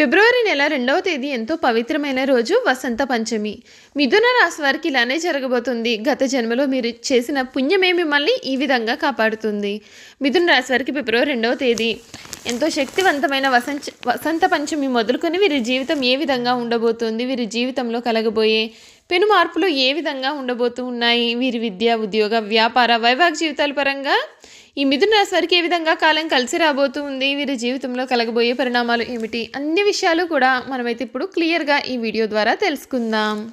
ఫిబ్రవరి నెల రెండవ తేదీ ఎంతో పవిత్రమైన రోజు వసంత పంచమి. మిథున రాశి వారికి ఇలానే జరగబోతుంది. గత జన్మలో మీరు చేసిన పుణ్యమే మిమ్మల్ని ఈ విధంగా కాపాడుతుంది. మిథున రాశి వారికి ఫిబ్రవరి రెండవ తేదీ. ఎంతో శక్తివంతమైన వసంత వసంత పంచమి మొదలుకొని వీరి జీవితం ఏ విధంగా ఉండబోతుంది వీరి జీవితంలో కలగబోయే పెను మార్పులు ఏ విధంగా ఉండబోతూ ఉన్నాయి వీరి విద్య ఉద్యోగ వ్యాపార వైవాహిక జీవితాల పరంగా ఈ మిథున రాశి వారికి ఏ విధంగా కాలం కలిసి రాబోతుంది? వీరి జీవితంలో కలగబోయే పరిణామాలు ఏమిటి? అన్ని విషయాలు కూడా మనమైతే ఇప్పుడు క్లియర్గా ఈ వీడియో ద్వారా తెలుసుకుందాం.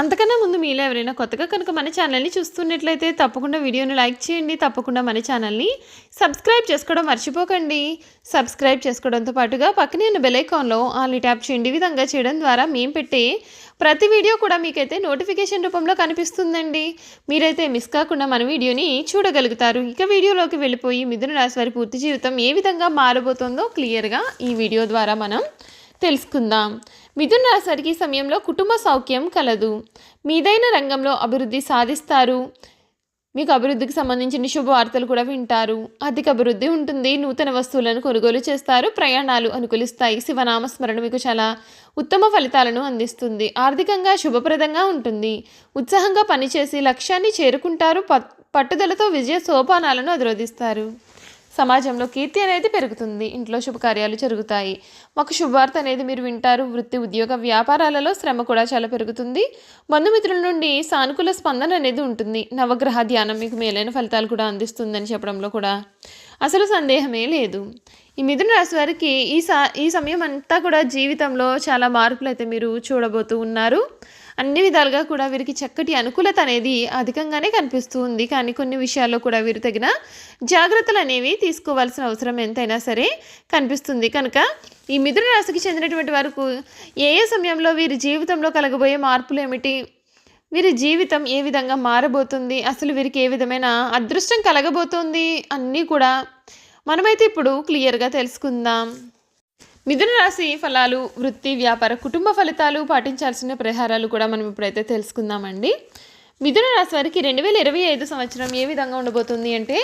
అంతకన్నా ముందు మీలో ఎవరైనా కొత్తగా కనుక మన ఛానల్ని చూస్తున్నట్లయితే తప్పకుండా వీడియోని లైక్ చేయండి తప్పకుండా మన ఛానల్ని సబ్స్క్రైబ్ చేసుకోవడం మర్చిపోకండి. సబ్స్క్రైబ్ చేసుకోవడంతో పాటుగా పక్కనే ఉన్న బెలైకాన్లో ఆల్ని ట్యాప్ చేయండి. ఈ విధంగా చేయడం ద్వారా మేము పెట్టే ప్రతి వీడియో కూడా మీకైతే నోటిఫికేషన్ రూపంలో కనిపిస్తుందండి. మీరైతే మిస్ కాకుండా మన వీడియోని చూడగలుగుతారు. ఇక వీడియోలోకి వెళ్ళిపోయి మిథున రాశి వారి పూర్తి జీవితం ఏ విధంగా మారబోతుందో క్లియర్గా ఈ వీడియో ద్వారా మనం తెలుసుకుందాం. మిథున రాశి సమయంలో కుటుంబ సౌఖ్యం కలదు. మీదైన రంగంలో అభివృద్ధి సాధిస్తారు. మీకు అభివృద్ధికి సంబంధించిన శుభవార్తలు కూడా వింటారు. అధిక అభివృద్ధి ఉంటుంది. నూతన వస్తువులను కొనుగోలు చేస్తారు. ప్రయాణాలు అనుకూలిస్తాయి. శివనామస్మరణ మీకు చాలా ఉత్తమ ఫలితాలను అందిస్తుంది. ఆర్థికంగా శుభప్రదంగా ఉంటుంది. ఉత్సాహంగా పనిచేసి లక్ష్యాన్ని చేరుకుంటారు. పట్టుదలతో విజయ సోపానాలను అధిరోధిస్తారు. సమాజంలో కీర్తి అనేది పెరుగుతుంది. ఇంట్లో శుభకార్యాలు జరుగుతాయి. ఒక శుభవార్త అనేది మీరు వింటారు. వృత్తి ఉద్యోగ వ్యాపారాలలో శ్రమ కూడా చాలా పెరుగుతుంది. బంధుమిత్రుల నుండి సానుకూల స్పందన అనేది ఉంటుంది. నవగ్రహ ధ్యానం మీకు మేలైన ఫలితాలు కూడా అందిస్తుందని చెప్పడంలో కూడా అసలు సందేహమే లేదు. ఈ మిథున రాశి వారికి ఈ సా ఈ సమయం అంతా కూడా జీవితంలో చాలా మార్పులు అయితే మీరు చూడబోతూ ఉన్నారు. అన్ని విధాలుగా కూడా వీరికి చక్కటి అనుకూలత అనేది అధికంగానే కనిపిస్తూ ఉంది. కానీ కొన్ని విషయాల్లో కూడా వీరు తగిన జాగ్రత్తలు అనేవి తీసుకోవాల్సిన అవసరం ఎంతైనా సరే కనిపిస్తుంది. కనుక ఈ మిథున రాశికి చెందినటువంటి వరకు ఏ ఏ సమయంలో వీరి జీవితంలో కలగబోయే మార్పులు ఏమిటి? వీరి జీవితం ఏ విధంగా మారబోతుంది? అసలు వీరికి ఏ విధమైన అదృష్టం కలగబోతుంది? అన్నీ కూడా మనమైతే ఇప్పుడు క్లియర్గా తెలుసుకుందాం. మిథున రాశి ఫలాలు వృత్తి వ్యాపార కుటుంబ ఫలితాలు పాటించాల్సిన పరిహారాలు కూడా మనం ఇప్పుడైతే తెలుసుకుందామండి. మిథున రాశి వారికి రెండు వేల ఇరవై ఐదు సంవత్సరం ఏ విధంగా ఉండబోతుంది అంటే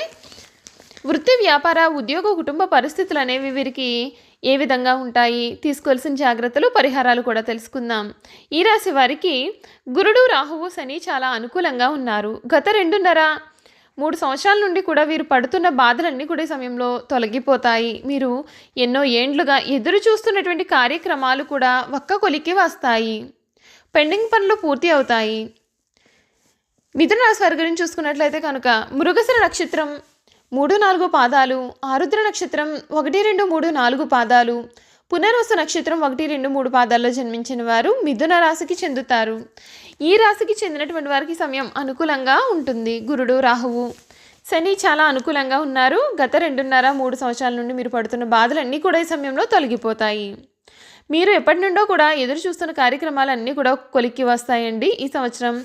వృత్తి వ్యాపార ఉద్యోగ కుటుంబ పరిస్థితులు అనేవి వీరికి ఏ విధంగా ఉంటాయి తీసుకోవాల్సిన జాగ్రత్తలు పరిహారాలు కూడా తెలుసుకుందాం. ఈ రాశి వారికి గురుడు రాహువు శని చాలా అనుకూలంగా ఉన్నారు. గత రెండున్నర మూడు సంవత్సరాల నుండి కూడా వీరు పడుతున్న బాధలన్నీ కూడా ఈ సమయంలో తొలగిపోతాయి. మీరు ఎన్నో ఏండ్లుగా ఎదురు చూస్తున్నటువంటి కార్యక్రమాలు కూడా ఒక్క కొలికి వస్తాయి. పెండింగ్ పనులు పూర్తి అవుతాయి. మిథున రాశి వారి గురించి చూసుకున్నట్లయితే కనుక మృగశిర నక్షత్రం మూడు నాలుగు పాదాలు ఆరుద్ర నక్షత్రం ఒకటి రెండు మూడు నాలుగు పాదాలు పునర్వసు నక్షత్రం ఒకటి రెండు మూడు పాదాల్లో జన్మించిన వారు మిథున రాశికి చెందుతారు. ఈ రాశికి చెందినటువంటి వారికి సమయం అనుకూలంగా ఉంటుంది. గురుడు రాహువు శని చాలా అనుకూలంగా ఉన్నారు. గత రెండున్నర మూడు సంవత్సరాల నుండి మీరు పడుతున్న బాధలన్నీ కూడా ఈ సమయంలో తొలగిపోతాయి. మీరు ఎప్పటి నుండో కూడా ఎదురు చూస్తున్న కార్యక్రమాలన్నీ కూడా కొలిక్కి వస్తాయండి. ఈ సంవత్సరం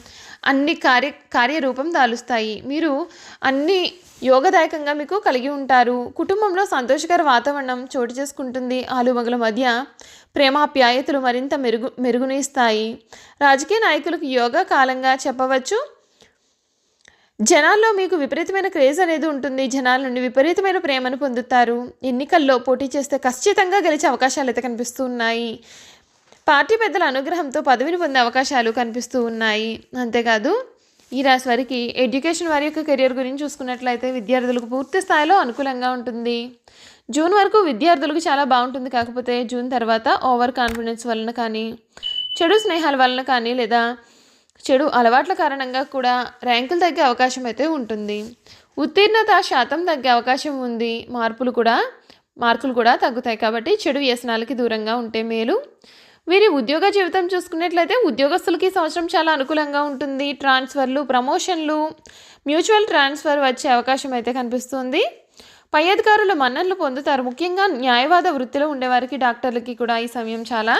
అన్ని కార్య కార్యరూపం దాలుస్తాయి. మీరు అన్ని యోగదాయకంగా మీకు కలిగి ఉంటారు. కుటుంబంలో సంతోషకర వాతావరణం చోటు చేసుకుంటుంది. ఆలుమగల మధ్య ప్రేమాప్యాయతలు మరింత మెరుగు మెరుగునిస్తాయి. రాజకీయ నాయకులకు యోగా కాలంగా చెప్పవచ్చు. జనాల్లో మీకు విపరీతమైన క్రేజ్ అనేది ఉంటుంది. జనాల నుండి విపరీతమైన ప్రేమను పొందుతారు. ఎన్నికల్లో పోటీ చేస్తే ఖచ్చితంగా గెలిచే అవకాశాలు అయితే కనిపిస్తూ ఉన్నాయి. పార్టీ పెద్దల అనుగ్రహంతో పదవిని పొందే అవకాశాలు కనిపిస్తూ ఉన్నాయి. అంతేకాదు ఈ రాశి వారికి ఎడ్యుకేషన్ వారి యొక్క కెరియర్ గురించి చూసుకున్నట్లయితే విద్యార్థులకు పూర్తి స్థాయిలో అనుకూలంగా ఉంటుంది. జూన్ వరకు విద్యార్థులకు చాలా బాగుంటుంది. కాకపోతే జూన్ తర్వాత ఓవర్ కాన్ఫిడెన్స్ వలన కానీ చెడు స్నేహాల వలన కానీ లేదా చెడు అలవాట్ల కారణంగా కూడా ర్యాంకులు తగ్గే అవకాశం అయితే ఉంటుంది. ఉత్తీర్ణత శాతం తగ్గే అవకాశం ఉంది. మార్పులు కూడా మార్కులు కూడా తగ్గుతాయి కాబట్టి చెడు వ్యసనాలకి దూరంగా ఉంటే మేలు. వీరి ఉద్యోగ జీవితం చూసుకున్నట్లయితే ఉద్యోగస్తులకి సంవత్సరం చాలా అనుకూలంగా ఉంటుంది. ట్రాన్స్ఫర్లు ప్రమోషన్లు మ్యూచువల్ ట్రాన్స్ఫర్ వచ్చే అవకాశం అయితే కనిపిస్తుంది. పై అధికారులు మన్ననలు పొందుతారు. ముఖ్యంగా న్యాయవాద వృత్తిలో ఉండేవారికి డాక్టర్లకి కూడా ఈ సమయం చాలా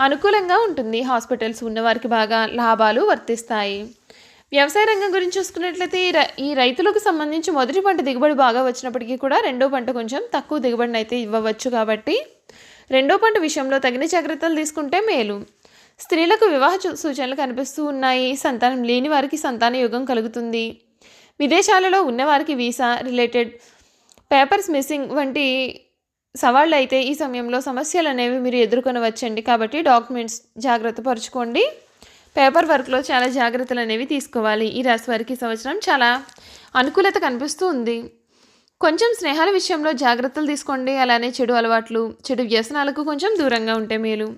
అనుకూలంగా ఉంటుంది. హాస్పిటల్స్ ఉన్నవారికి బాగా లాభాలు వర్తిస్తాయి. వ్యవసాయ రంగం గురించి చూసుకున్నట్లయితే ఈ రైతులకు సంబంధించి మొదటి పంట దిగుబడి బాగా వచ్చినప్పటికీ కూడా రెండో పంట కొంచెం తక్కువ దిగుబడిని అయితే ఇవ్వవచ్చు కాబట్టి రెండో పంట విషయంలో తగిన జాగ్రత్తలు తీసుకుంటే మేలు. స్త్రీలకు వివాహ సూచనలు కనిపిస్తూ ఉన్నాయి. సంతానం లేని వారికి సంతాన యోగం కలుగుతుంది. విదేశాలలో ఉన్నవారికి వీసా రిలేటెడ్ పేపర్స్ మిస్సింగ్ వంటి సవాళ్ళు అయితే ఈ సమయంలో సమస్యలు అనేవి మీరు ఎదుర్కొనవచ్చండి. కాబట్టి డాక్యుమెంట్స్ జాగ్రత్త పరుచుకోండి. పేపర్ వర్క్లో చాలా జాగ్రత్తలు అనేవి తీసుకోవాలి. ఈ రాశి వారికి సంవత్సరం చాలా అనుకూలత కనిపిస్తూ ఉంది. కొంచెం స్నేహాల విషయంలో జాగ్రత్తలు తీసుకోండి. అలానే చెడు అలవాట్లు చెడు వ్యసనాలకు కొంచెం దూరంగా ఉంటే మేలు.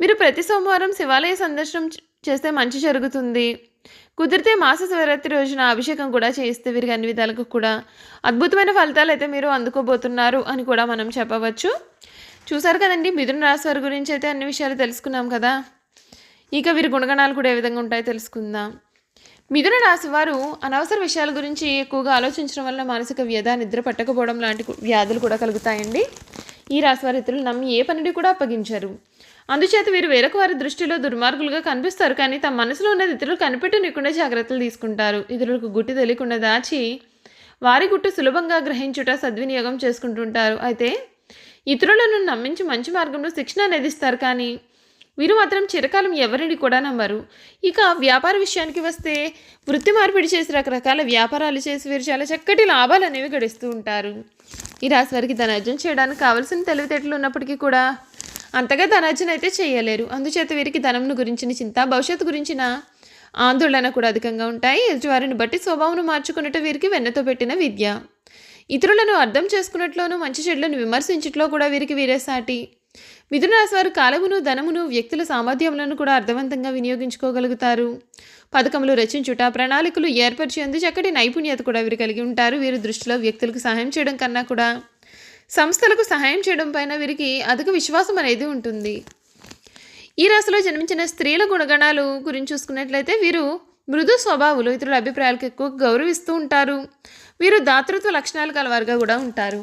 మీరు ప్రతి సోమవారం శివాలయ సందర్శనం చేస్తే మంచి జరుగుతుంది. కుదిరితే మాస శివరాత్రి రోజున అభిషేకం కూడా చేయిస్తే వీరికి అన్ని విధాలకు కూడా అద్భుతమైన ఫలితాలు అయితే మీరు అందుకోబోతున్నారు అని కూడా మనం చెప్పవచ్చు. చూసారు కదండి మిథున రాశి వారి గురించి అయితే అన్ని విషయాలు తెలుసుకున్నాం కదా. ఇక వీరి గుణగణాలు కూడా ఏ విధంగా ఉంటాయో తెలుసుకుందాం. మిథున రాశి వారు అనవసర విషయాల గురించి ఎక్కువగా ఆలోచించడం వల్ల మానసిక వ్యధ నిద్ర పట్టకపోవడం లాంటి వ్యాధులు కూడా కలుగుతాయండి. ఈ రాశి ఇతరులు నమ్మి ఏ పనిని కూడా అప్పగించరు. అందుచేత వీరు వేరొక వారి దృష్టిలో దుర్మార్గులుగా కనిపిస్తారు. కానీ తమ మనసులో ఉన్నది ఇతరులు కనిపెట్టనికుండా జాగ్రత్తలు తీసుకుంటారు. ఇతరులకు గుట్టి తెలియకుండా దాచి వారి గుట్టు సులభంగా గ్రహించుట సద్వినియోగం చేసుకుంటుంటారు. అయితే ఇతరులను నమ్మించి మంచి మార్గంలో శిక్షణ అనేది ఇస్తారు. కానీ వీరు మాత్రం చిరకాలం ఎవరిని కూడా నమ్మరు. ఇక వ్యాపార విషయానికి వస్తే వృత్తి మార్పిడి చేసి రకరకాల వ్యాపారాలు చేసి వీరు చాలా చక్కటి లాభాలు అనేవి గడిస్తూ ఉంటారు. ఈ రాశి వారికి ధనార్జన చేయడానికి కావలసిన తెలివితేటలు ఉన్నప్పటికీ కూడా అంతగా ధనార్జన అయితే చేయలేరు. అందుచేత వీరికి ధనంను గురించిన చింత భవిష్యత్తు గురించిన ఆందోళన కూడా అధికంగా ఉంటాయి. ఎదుటివారిని బట్టి స్వభావం మార్చుకున్నట వీరికి వెన్నతో పెట్టిన విద్య. ఇతరులను అర్థం చేసుకున్నట్లోనూ మంచి చెడులను విమర్శించట్లో కూడా వీరికి వీరే సాటి మిథునరాశి వారు కాలమును ధనమును వ్యక్తుల సామర్థ్యములను కూడా అర్థవంతంగా వినియోగించుకోగలుగుతారు. పథకములు రచించుట ప్రణాళికలు ఏర్పరిచేందు చక్కటి నైపుణ్యత కూడా వీరు కలిగి ఉంటారు. వీరి దృష్టిలో వ్యక్తులకు సహాయం చేయడం కన్నా కూడా సంస్థలకు సహాయం చేయడం పైన వీరికి అధిక విశ్వాసం అనేది ఉంటుంది. ఈ రాశిలో జన్మించిన స్త్రీల గుణగణాలు గురించి చూసుకున్నట్లయితే వీరు మృదు స్వభావులు ఇతరుల అభిప్రాయాలకు ఎక్కువ గౌరవిస్తూ ఉంటారు. వీరు దాతృత్వ లక్షణాలు కలవారుగా కూడా ఉంటారు.